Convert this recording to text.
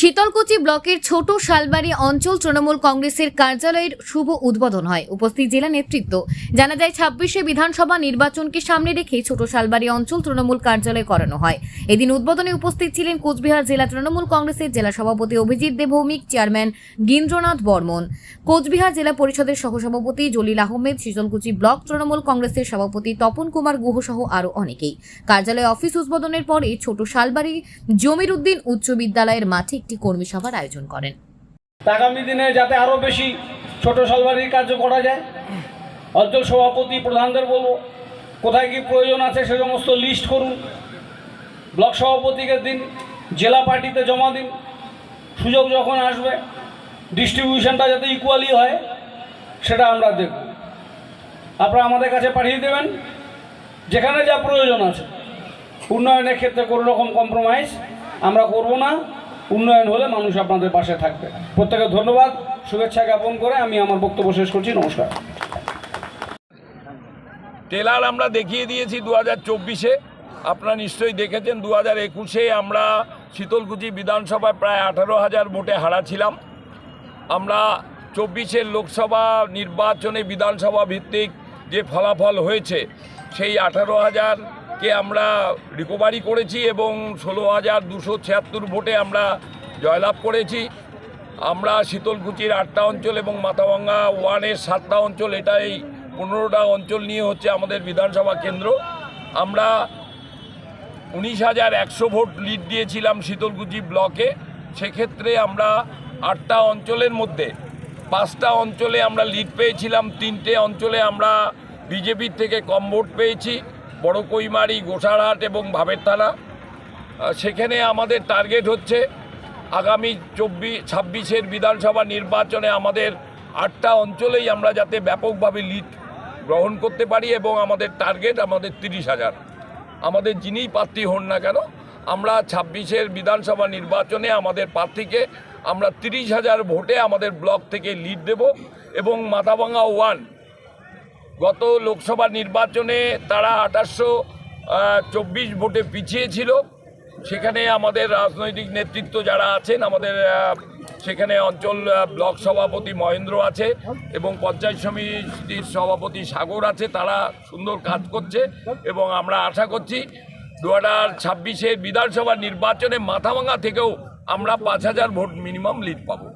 শীতলকুচি ব্লকের ছোট শালবাড়ি অঞ্চল তৃণমূল কংগ্রেসের কার্যালয়ের শুভ উদ্বোধন হয়। উপস্থিত জেলা নেতৃত্ব জানা যায়, ছাব্বিশে বিধানসভা নির্বাচনকে সামনে রেখে ছোট শালবাড়ি অঞ্চল তৃণমূল কার্যালয় করানো হয়। এদিন উদ্বোধনে উপস্থিত ছিলেন কোচবিহার জেলা তৃণমূল কংগ্রেসের জেলা সভাপতি অভিজিৎ দেবভৌমিক চেয়ারম্যান গীন্দ্রনাথ বর্মন। কোচবিহার জেলা পরিষদের সহসভাপতি জলিল আহমেদ, শীতলকুচি ব্লক তৃণমূল কংগ্রেসের সভাপতি তপন কুমার গুহ সহ আরও অনেকেই। কার্যালয় অফিস উদ্বোধনের পরে ছোট শালবাড়ি জমির উদ্দিন উচ্চ বিদ্যালয়ের মাঠে একটি কর্মী সভার আয়োজন করেন। আগামী দিনে যাতে আরও বেশি ছোট সালবাড়ির কার্য করা যায়, অঞ্চল সভাপতি প্রধানদের বলব, কোথায় কি প্রয়োজন আছে সে সমস্ত লিস্ট করুন। ব্লক সভাপতিকে দিন, জেলা পার্টিতে জমা দিন। সুযোগ যখন আসবে ডিস্ট্রিবিউশনটা যাতে ইকুয়ালি হয়, সেটা আমরা দেখব। আপনারা আমাদের কাছে পাঠিয়ে দেবেন, যেখানে যা প্রয়োজন আছে। উন্নয়নের ক্ষেত্রে কোনো রকম কম্প্রোমাইজ আমরা করব না। উন্নয়ন হলে মানুষ আপনাদের পাশে থাকবে। প্রত্যেকে ধন্যবাদ। শুভেচ্ছা জ্ঞাপন করে আমি আমার বক্তব্য শেষ করছি। নমস্কার। টেলার আমরা দেখিয়ে দিয়েছি দু হাজার চব্বিশে। আপনারা নিশ্চয়ই দেখেছেন দু হাজার একুশে আমরা শীতলকুচি বিধানসভায় প্রায় আঠারো হাজার ভোটে হারাছিলাম আমরা চব্বিশের লোকসভা নির্বাচনে বিধানসভা ভিত্তিক যে ফলাফল হয়েছে, সেই আঠারো হাজারকে আমরা রিকভারি করেছি এবং ষোলো হাজার দুশো ছিয়াত্তর ভোটে আমরা জয়লাভ করেছি। আমরা শীতলকুচির আটটা অঞ্চল এবং মাথাভাঙ্গা ওয়ানের সাতটা অঞ্চল, এটাই পনেরোটা অঞ্চল নিয়ে হচ্ছে আমাদের বিধানসভা কেন্দ্র। আমরা উনিশ হাজার একশো ভোট লিড দিয়েছিলাম শীতলকুচি ব্লকে। সেক্ষেত্রে আমরা আটটা অঞ্চলের মধ্যে পাঁচটা অঞ্চলে আমরা লিড পেয়েছিলাম, তিনটে অঞ্চলে আমরা বিজেপির থেকে কম ভোট পেয়েছি। বড় কৈমারি গোসারহাট এবং ভাবের থানা। সেখানে আমাদের টার্গেট হচ্ছে আগামী চব্বিশ ছাব্বিশের বিধানসভা নির্বাচনে আমাদের আটটা অঞ্চলেই আমরা যাতে ব্যাপকভাবে লিড গ্রহণ করতে পারি এবং আমাদের টার্গেট আমাদের তিরিশ হাজার। আমাদের যিনিই প্রার্থী হন না কেন, আমরা ছাব্বিশের বিধানসভা নির্বাচনে আমাদের প্রার্থীকে আমরা তিরিশ হাজার ভোটে আমাদের ব্লক থেকে লিড দেব এবং মাথাভাঙ্গা ওয়ান গত লোকসভা নির্বাচনে তারা আঠাশশো চব্বিশ ভোটে পিছিয়ে ছিল সেখানে আমাদের রাজনৈতিক নেতৃত্ব যারা আছেন, আমাদের সেখানে অঞ্চল ব্লক সভাপতি মহেন্দ্র আছে এবং পঞ্চায়েত সমিতির সভাপতি সাগর আছে, তারা সুন্দর কাজ করছে এবং আমরা আশা করছি দু হাজার ছাব্বিশের বিধানসভা নির্বাচনে মাথাভাঙা থেকেও আমরা পাঁচ হাজার ভোট মিনিমাম লিড পাবো।